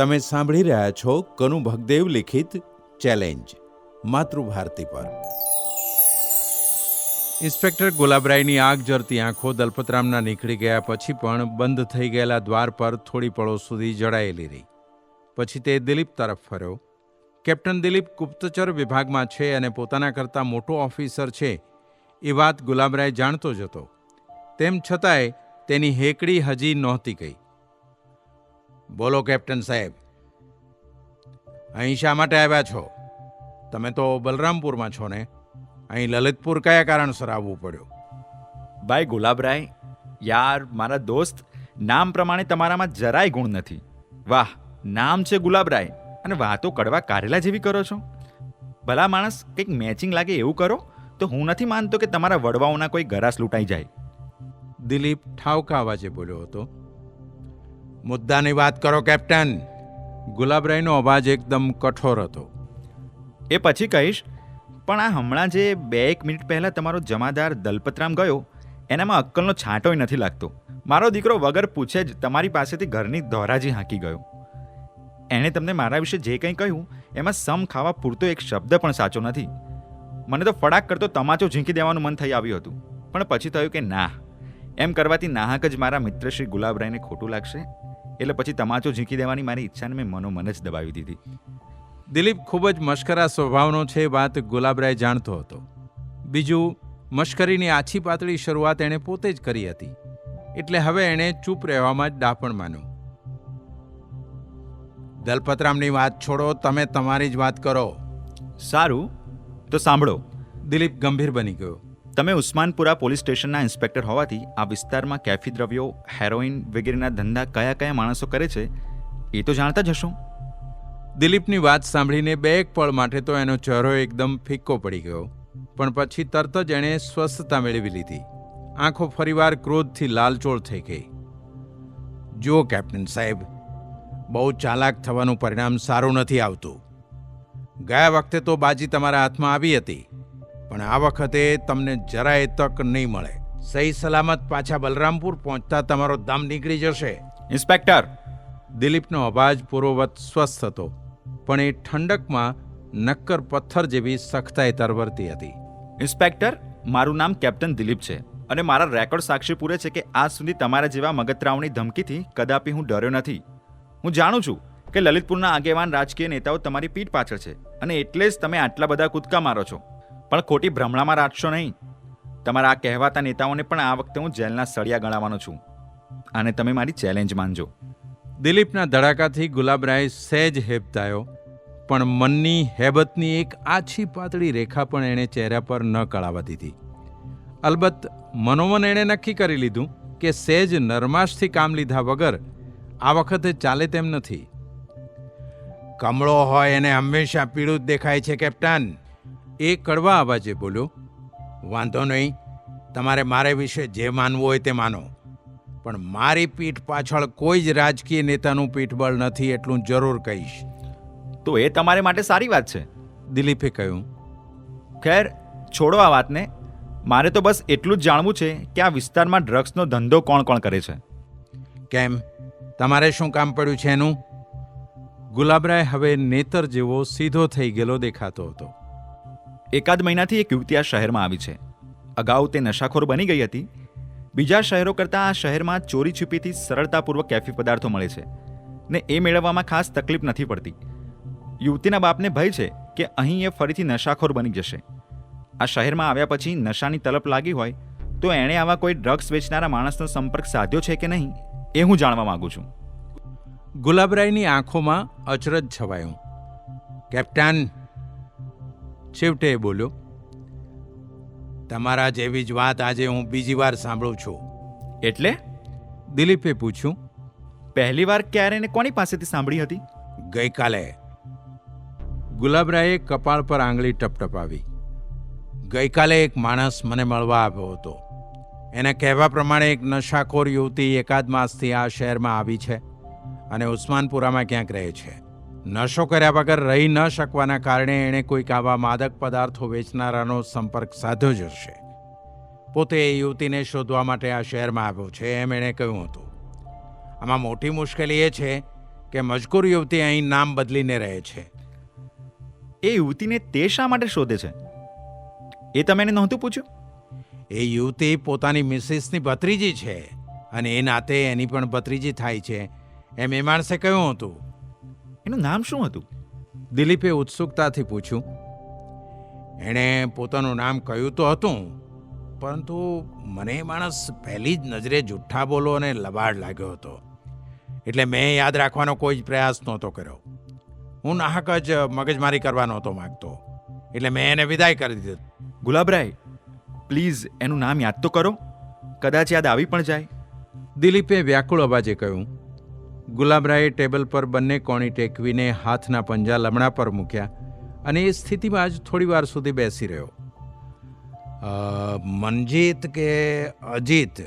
તમે સાંભળી રહ્યા છો કનુ ભગદેવ લિખિત ચેલેન્જ, માતૃભારતી પર. ઇન્સ્પેક્ટર ગુલાબરાયની આગ જરતી આંખો દલપતરામના નીકળી ગયા પછી પણ બંધ થઈ ગયેલા દ્વાર પર થોડી પળો સુધી જડાયેલી રહી. પછી તે દિલીપ તરફ ફર્યો. કેપ્ટન દિલીપ ગુપ્તચર વિભાગમાં છે અને પોતાના કરતાં મોટો ઓફિસર છે, એ વાત ગુલાબરાય જાણતો જ હતો. તેમ છતાંય તેની હેકડી હજી નહોતી ગઈ. બોલો કેપ્ટન સાહેબ. અહીં શા માટે આવ્યા છો? તમે તો બલરામપુરમાં છો ને. અહીં લલિતપુર કયા કારણસર આવવું પડ્યું? ભાઈ ગુલાબરાય યાર મારા દોસ્ત નામ પ્રમાણે તમારામાં જરાય ગુણ નથી. વાહ નામ છે ગુલાબરાય. અને વાતો કડવા કારેલા જેવી કરો છો. ભલા માણસ કંઈક મેચિંગ લાગે એવું કરો તો હું નથી માનતો કે તમારા વડવાઓના કોઈ ગરાસ લૂંટાઈ જાય. દિલીપ ઠાવકા અવાજે બોલ્યો હતો. મુદ્દાની વાત કરો, કેપ્ટન. ગુલાબરાયનો અવાજ એકદમ કઠોર હતો. એ પછી કહીશ, પણ આ હમણાં જે બે એક મિનિટ પહેલાં તમારો જમાદાર દલપતરામ ગયો, એનામાં અક્કલનો છાંટોય નથી લાગતો. મારો દીકરો વગર પૂછે જ તમારી પાસેથી ઘરની ધોરાજી હાંકી ગયો. એણે તમને મારા વિશે જે કંઈ કહ્યું, એમાં સમ ખાવા પૂરતો એક શબ્દ પણ સાચો નથી. મને તો ફડાક કરતો તમાચો ઝીંકી દેવાનું મન થઈ આવ્યું હતું. પણ પછી થયું કે ના. એમ કરવાથી નાહક જ મારા મિત્ર શ્રી ગુલાબરાયને ખોટું લાગશે? એટલે પછી તમાચો ઝીંકી દેવાની મારી ઈચ્છાને મેં મનોમન જ દબાવી દીધી. દિલીપ ખૂબ જ મશ્કરા સ્વભાવનો છે વાત ગુલાબરાય જાણતો હતો. બીજું મશ્કરીની આછી પાતળી શરૂઆત એણે પોતે જ કરી હતી. એટલે હવે એણે ચૂપ રહેવામાં જ ડાપણ માન્યું. દલપતરામની વાત છોડો તમે તમારી જ વાત કરો. સારું તો સાંભળો. દિલીપ ગંભીર બની ગયો. તમે ઉસ્માનપુરા પોલીસ સ્ટેશનના ઇન્સ્પેક્ટર હોવાથી આ વિસ્તારમાં કેફી દ્રવ્યો, હેરોઇન વગેરેના ધંધા કયા કયા માણસો કરે છે, એ તો જાણતા જ હશો. દિલીપની વાત સાંભળીને બે એક પળ માટે તો એનો ચહેરો એકદમ ફિક્કો પડી ગયો, પણ પછી તરત જ એણે સ્વસ્થતા મેળવી લીધી. આંખો ફરીવાર ક્રોધથી લાલચોળ થઈ ગઈ. જુઓ કેપ્ટન સાહેબ, બહુ ચાલાક થવાનું પરિણામ સારું નથી આવતું. ગયા વખતે તો બાજી તમારા હાથમાં આવી હતી. પણ આ વખતે તમને જરાય તક નહીં મળે. સહી સલામત પાછા બલરામપુર પહોંચતા તમારો દમ નીકળી જશે. ઇન્સ્પેક્ટર. દિલીપનો અવાજ પૂર્વવત સ્વસ્થ હતો પણ એ ઠંડકમાં નક્કર પથ્થર જેવી સખ્તાઈ તરવરતી હતી. ઇન્સ્પેક્ટર મારું નામ કેપ્ટન દિલીપ છે અને મારા રેકોર્ડ સાક્ષી પૂરે છે કે આજ સુધી તમારા જેવા મગતરાવની ધમકીથી કદાપી હું ડર્યો નથી. હું જાણું છું કે લલિતપુરના આગેવાન રાજકીય નેતાઓ તમારી પીઠ પાછળ છે અને એટલે જ તમે આટલા બધા કૂદકા મારો છો. પણ ખોટી ભ્રમણામાં રાખશો નહીં. તમારા આ કહેવાતા નેતાઓને પણ આ વખતે હું જેલના સળિયા ગણાવવાનો છું. અને તમે મારી ચેલેન્જ માનજો. દિલીપના ધડાકાથી ગુલાબરાય સહેજ હેબતાયો, પણ મનની હેબતની એક આછી પાતળી રેખા પણ એણે ચહેરા પર ન કળાવા દીધી. અલબત્ત મનોમન એણે નક્કી કરી લીધું કે સહેજ નરમાશથી કામ લીધા વગર આ વખતે ચાલે તેમ નથી. કમળો હોય એને હંમેશા પીળું જ દેખાય છે, કેપ્ટન. એ કડવા અવાજે બોલ્યો વાંધો નહીં તમારે મારે વિશે જે માનવું હોય તે માનો. પણ મારી પીઠ પાછળ કોઈ જ રાજકીય નેતાનું પીઠબળ નથી એટલું જરૂર કહીશ. તો એ તમારે માટે સારી વાત છે. દિલીપે કહ્યું ખેર છોડો આ વાતને. મારે તો બસ એટલું જ જાણવું છે કે આ વિસ્તારમાં ડ્રગ્સનો ધંધો કોણ કોણ કરે છે. કેમ? તમારે શું કામ પડ્યું છે એનું? ગુલાબરાય હવે નેતર જેવો સીધો થઈ ગયેલો દેખાતો હતો. એકાદ મહિનાથી એક યુવતી આ શહેરમાં આવી છે. અગાઉ તે નશાખોર બની ગઈ હતી. બીજા શહેરો કરતાં આ શહેરમાં ચોરી છુપીથી સરળતાપૂર્વક કેફી પદાર્થો મળે છે ને એ મેળવવામાં ખાસ તકલીફ નથી પડતી. યુવતીના બાપને ભય છે કે અહીં એ ફરીથી નશાખોર બની જશે. આ શહેરમાં આવ્યા પછી નશાની તલપ લાગી હોય તો એણે આવા કોઈ ડ્રગ્સ વેચનારા માણસનો સંપર્ક સાધ્યો છે કે નહીં, એ હું જાણવા માંગુ છું. ગુલાબરાયની આંખોમાં અચરજ છવાયું. કેપ્ટન છેવટે એ બોલ્યો તમારા જેવી જ વાત આજે હું બીજી વાર સાંભળું છું. એટલે? દિલીપે પૂછ્યું પહેલી વાર ક્યારે ને કોની પાસેથી સાંભળી હતી? ગઈકાલે. ગુલાબરાયે કપાળ પર આંગળી ટપટપાવી. ગઈકાલે એક માણસ મને મળવા આવ્યો હતો. એને કહેવા પ્રમાણે એક નશાખોર યુવતી એકાદ માસથી આ શહેરમાં આવી છે અને ઉસ્માનપુરામાં ક્યાંક રહે છે. નશો કર્યા વગર રહી ન શકવાના કારણે એણે કોઈક આવા માદક પદાર્થો વેચનારાનો સંપર્ક સાધ્યો જ હશે. પોતે એ યુવતીને શોધવા માટે આ શહેરમાં આવ્યો છે એમ એણે કહ્યું હતું. આમાં મોટી મુશ્કેલી એ છે કે મજકૂર યુવતી અહીં નામ બદલીને રહે છે. એ યુવતીને તે શા માટે શોધે છે? એ તમે એને નહોતું પૂછ્યું? એ યુવતી પોતાની મિસિસની ભત્રીજી છે અને એ નાતે એની પણ ભત્રીજી થાય છે એમ એ માણસે કહ્યું હતું. એનું નામ શું હતું? દિલીપે ઉત્સુકતાથી પૂછ્યું. એણે પોતાનું નામ કહ્યું તો હતું પરંતુ મને માણસ પહેલી જ નજરે જુઠ્ઠા બોલો અને લબાડ લાગ્યો હતો. એટલે મેં યાદ રાખવાનો કોઈ જ પ્રયાસ નહોતો કર્યો. હું નાહક જ મગજમારી કરવા નહોતો માગતો. એટલે મેં એને વિદાય કરી દીધો. ગુલાબરાય પ્લીઝ એનું નામ યાદ તો કરો. કદાચ યાદ આવી પણ જાય. દિલીપે વ્યાકુળ અવાજે કહ્યું ગુલાબરાએ ટેબલ પર બંને કોણી ટેકવીને હાથના પંજા લમણા પર મૂક્યા અને એ સ્થિતિમાં જ થોડીવાર સુધી બેસી રહ્યો. મનજીત કે અજીત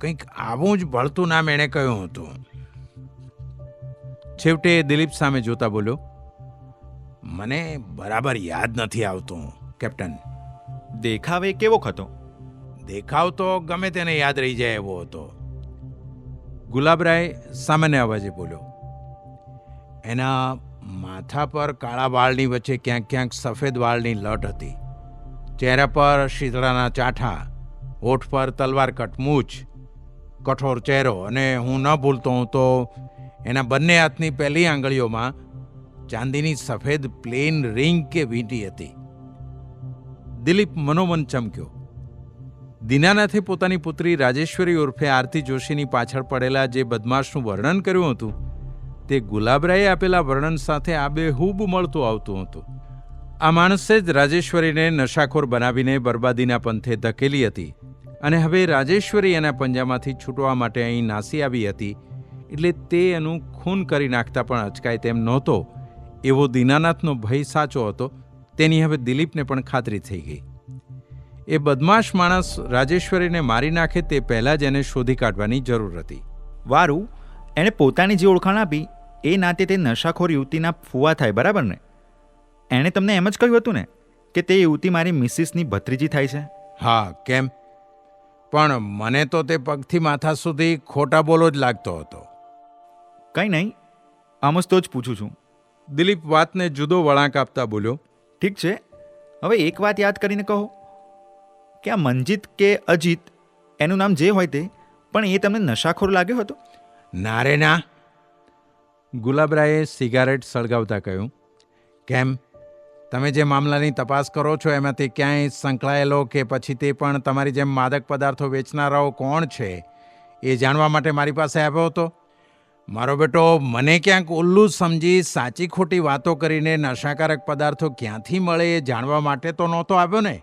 કંઈક આવું જ ભળતું નામ એણે કહ્યું હતું. છેવટે દિલીપ સામે જોતા બોલ્યો મને બરાબર યાદ નથી આવતું કેપ્ટન. દેખાવ એ કેવો હતો? દેખાવ તો ગમે તેને યાદ રહી જાય એવો હતો. ગુલાબરાય સામાન્ય અવાજે બોલ્યો, એના માથા પર કાળા વાળની વચ્ચે ક્યાંક ક્યાંક સફેદ વાળની લટ હતી. ચહેરા પર શીતળાના ચાઠા હોઠ પર તલવાર કટમૂછ કઠોર ચહેરો અને હું ન ભૂલતો હું તો એના બંને હાથની પહેલી આંગળીઓમાં ચાંદીની સફેદ પ્લેન રિંગ કે વીંટી હતી. દિલીપ મનોમન ચમક્યો દીનાનાથે પોતાની પુત્રી રાજેશ્વરી ઉર્ફે આરતી જોશીની પાછળ પડેલા જે બદમાશનું વર્ણન કર્યું હતું, તે ગુલાબરાએ આપેલા વર્ણન સાથે આબેહૂબ મળતું આવતું હતું. આ માણસે જ રાજેશ્વરીને નશાખોર બનાવીને બરબાદીના પંથે ધકેલી હતી અને હવે રાજેશ્વરી એના પંજામાંથી છૂટવા માટે અહીં નાસી આવી હતી, એટલે તે એનું ખૂન કરી નાખતા પણ અચકાય તેમ નહોતો, એવો દીનાનાથનો ભય સાચો હતો, તેની હવે દિલીપને પણ ખાતરી થઈ ગઈ. એ બદમાશ માણસ રાજેશ્વરીને મારી નાખે તે પહેલાં જ એને શોધી કાઢવાની જરૂર હતી. વારું એણે પોતાની જે ઓળખાણ આપી એ નાતે તે નશાખોર યુવતીના ફુવા થાય બરાબર ને? એણે તમને એમ જ કહ્યું હતું ને કે તે યુવતી મારી મિસિસની ભત્રીજી થાય છે? હા કેમ? પણ મને તો તે પગથી માથા સુધી ખોટા બોલો જ લાગતો હતો. કંઈ નહીં આમ જ તો જ પૂછું છું. દિલીપ વાતને જુદો વળાંક આપતા બોલ્યો ઠીક છે હવે એક વાત યાદ કરીને કહો. કે આ મનજીત કે અજીત, એનું નામ જે હોય તે, પણ એ તમને નશાખોર લાગ્યો હતો? ના રે ના. ગુલાબરાએ સિગારેટ સળગાવતા કહ્યું, કેમ? તમે જે મામલાની તપાસ કરો છો, એમાંથી ક્યાંય સંકળાયેલો કે પછી તે પણ તમારી જેમ માદક પદાર્થો વેચનારાઓ કોણ છે? એ જાણવા માટે મારી પાસે આવ્યો હતો. મારો બેટો, મને ક્યાંક ઉલ્લુ સમજી સાચી ખોટી વાતો કરીને નશાકારક પદાર્થો ક્યાંથી મળે એ જાણવા માટે તો નહોતો આવ્યો ને.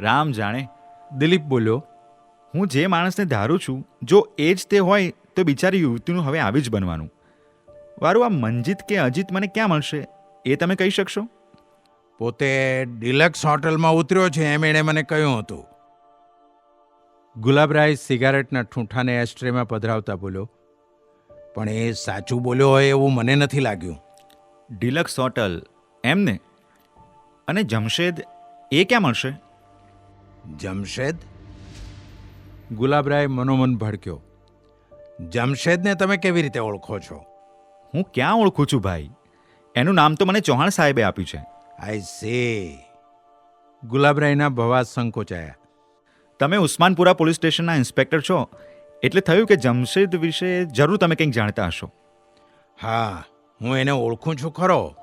રામ જાણે. દિલીપ બોલ્યો હું જે માણસને ધારું છું જો એ જ તે હોય તો બિચારી યુવતીનું હવે આવી જ બનવાનું. વારું આ મંજીત કે અજીત મને ક્યાં મળશે? એ તમે કહી શકશો? પોતે ડિલક્સ હોટલમાં ઉતર્યો છે એમ એણે મને કહ્યું હતું. ગુલાબરાય સિગારેટના ઠૂંઠાને એસ્ટ્રેમાં પધરાવતા બોલ્યો પણ એ સાચું બોલ્યો હોય એવું મને નથી લાગ્યું. ડિલક્સ હોટલ એમને? અને જમશેદ એ ક્યાં મળશે? જમશેદ? ગુલાબરાય મનોમન ભડક્યો. જમશેદને તમે કેવી રીતે ઓળખો છો? હું ક્યાં ઓળખું છું ભાઈ? એનું નામ તો મને ચૌહાણ સાહેબે આપ્યું છે. આઈ સે ગુલાબરાયના ભવા સંકોચાયા. તમે ઉસ્માનપુરા પોલીસ સ્ટેશનના ઇન્સ્પેક્ટર છો એટલે થયું કે જમશેદ વિશે જરૂર તમે કંઈક જાણતા હશો. હા હું એને ઓળખું છું ખરો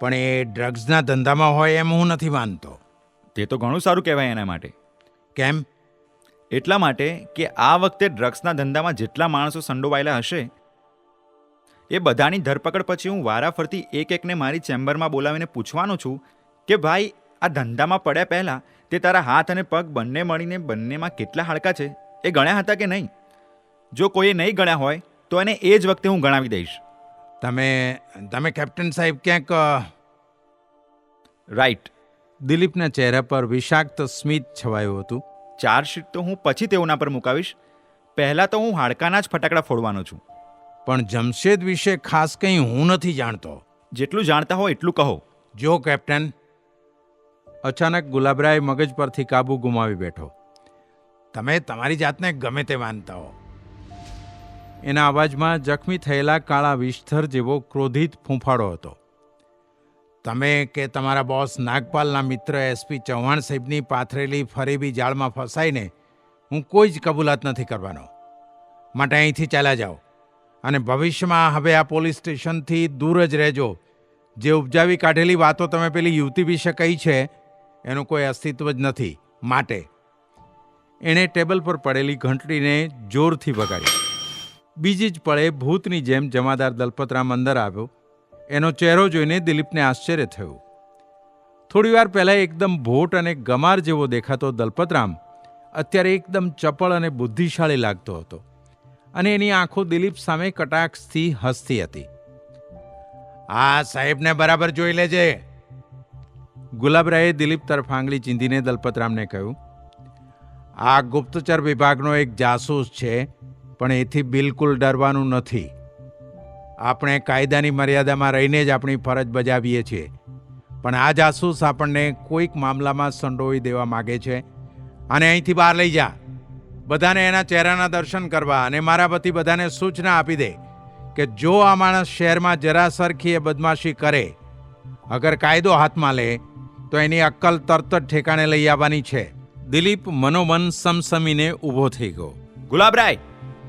પણ એ ડ્રગ્સના ધંધામાં હોય એમ હું નથી માનતો. તે તો ઘણું સારું કહેવાય એના માટે. કેમ? એટલા માટે કે આ વખતે ડ્રગ્સના ધંધામાં જેટલા માણસો સંડોવાયેલા હશે એ બધાની ધરપકડ પછી હું વારાફરતી એક એકને મારી ચેમ્બરમાં બોલાવીને પૂછવાનો છું કે ભાઈ આ ધંધામાં પડ્યા પહેલાં તે તારા હાથ અને પગ બંને મળીને બંનેમાં કેટલા હાડકા છે? એ ગણ્યા હતા કે નહીં? જો કોઈએ નહીં ગણ્યા હોય તો એને એ જ વખતે હું ગણાવી દઈશ. તમે તમે કેપ્ટન સાહેબ ક્યાંક રાઈટ. દિલીપના ચહેરા પર વિષાક્ત સ્મિત છવાયું હતું. ચાર્જશીટ તો હું પછી તેઓના પર મુકાવીશ. પહેલાં તો હું હાડકાના જ ફટાકડા ફોડવાનો છું. પણ જમશેદ વિશે ખાસ કંઈ હું નથી જાણતો. જેટલું જાણતા હો એટલું કહો. જો કેપ્ટન. અચાનક ગુલાબરાય મગજ પરથી કાબુ ગુમાવી બેઠો. તમે તમારી જાતને ગમે તે માનતા હો. એના અવાજમાં જખમી થયેલા કાળા વિસ્તર જેવો ક્રોધિત ફૂંફાડો હતો. તમે કે તમારા બોસ નાગપાલના મિત્ર એસપી ચૌહાણ સાહેબની પાથરેલી ફરીબી જાળમાં ફસાઈને હું કોઈ જ કબૂલાત નથી કરવાનો. માટે અહીંથી ચાલ્યા જાઓ અને ભવિષ્યમાં હવે આ પોલીસ સ્ટેશનથી દૂર જ રહેજો. જે ઉપજાવી કાઢેલી વાતો તમે પેલી યુવતી વિશે કહી છે, એનું કોઈ અસ્તિત્વ જ નથી. માટે એણે ટેબલ પર પડેલી ઘંટડીને જોરથી વગાડી બીજી જ પળે ભૂતની જેમ જમાદાર દલપતરામ અંદર આવ્યો એનો ચહેરો જોઈને દિલીપને આશ્ચર્ય થયું. થોડીવાર પહેલાં એકદમ ભોટ અને ગમાર જેવો દેખાતો દલપતરામ અત્યારે એકદમ ચપળ અને બુદ્ધિશાળી લાગતો હતો અને એની આંખો દિલીપ સામે કટાક્ષથી હસતી હતી. આ સાહેબને બરાબર જોઈ લેજે. ગુલાબરાયે દિલીપ તરફ આંગળી ચીંધીને દલપતરામને કહ્યું, આ ગુપ્તચર વિભાગનો એક જાસૂસ છે, પણ એથી બિલકુલ ડરવાનું નથી. આપણે કાયદાની મર્યાદામાં રહીને જ આપણી ફરજ બજાવીએ છીએ. પણ આ જાસૂસ આપણને કોઈક મામલામાં સંડોવી દેવા માગે છે. અને અહીંથી બહાર લઈ જા. બધાને એના ચહેરાના દર્શન કરવા અને મારા વતી બધાને સૂચના આપી દે કે જો આ માણસ શહેરમાં જરા સરખી એ બદમાશી કરે, અગર કાયદો હાથમાં લે, તો એની અક્કલ તરત જ ઠેકાણે લઈ આવવાની છે. દિલીપ મનોમન સમસમીને ઊભો થઈ ગયો. ગુલાબરાય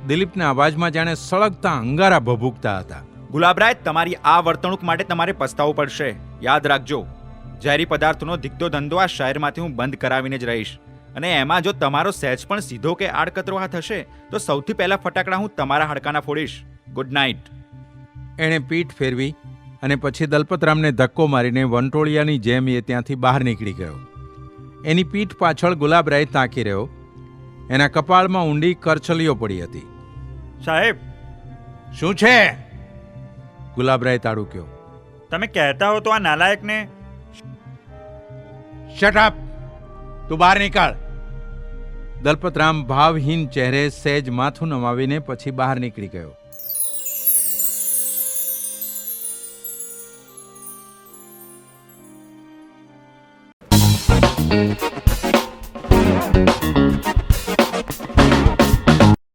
દિલીપના અવાજમાં જાણે સળગતા અંગારા ભભૂકતા હતા. ગુલાબરાય તમારી આ વર્તણૂક માટે તમારે પસ્તાવવું પડશે. યાદ રાખજો ઝેરી પદાર્થોનો ધીકતો ધંધો આ શહેરમાંથી હું બંધ કરાવીને જ રહીશ. અને એમાં જો તમારો સહેજ પણ સીધો કે આડકતરો હાથ હશે તો સૌથી પહેલા ફટાકડા હું તમારા હાડકાના ફોડીશ. ગુડ નાઇટ એણે પીઠ ફેરવી અને પછી દલપતરામને ધક્કો મારીને વંટોળિયાની જેમ એ ત્યાંથી બહાર નીકળી ગયો. એની પીઠ પાછળ ગુલાબરાય તાકી રહ્યો. એના કપાળમાં ઊંડી કરચલીઓ પડી હતી. સાહેબ શું છે? ગુલાબરાય તાડુક્યો તમે કહેતા હો તો આ નાલાયકને શટ અપ તું બહાર નીકળ. દલપતરામ ભાવહીન ચહેરે સહેજ માથું નમાવીને પછી બહાર નીકળી ગયો.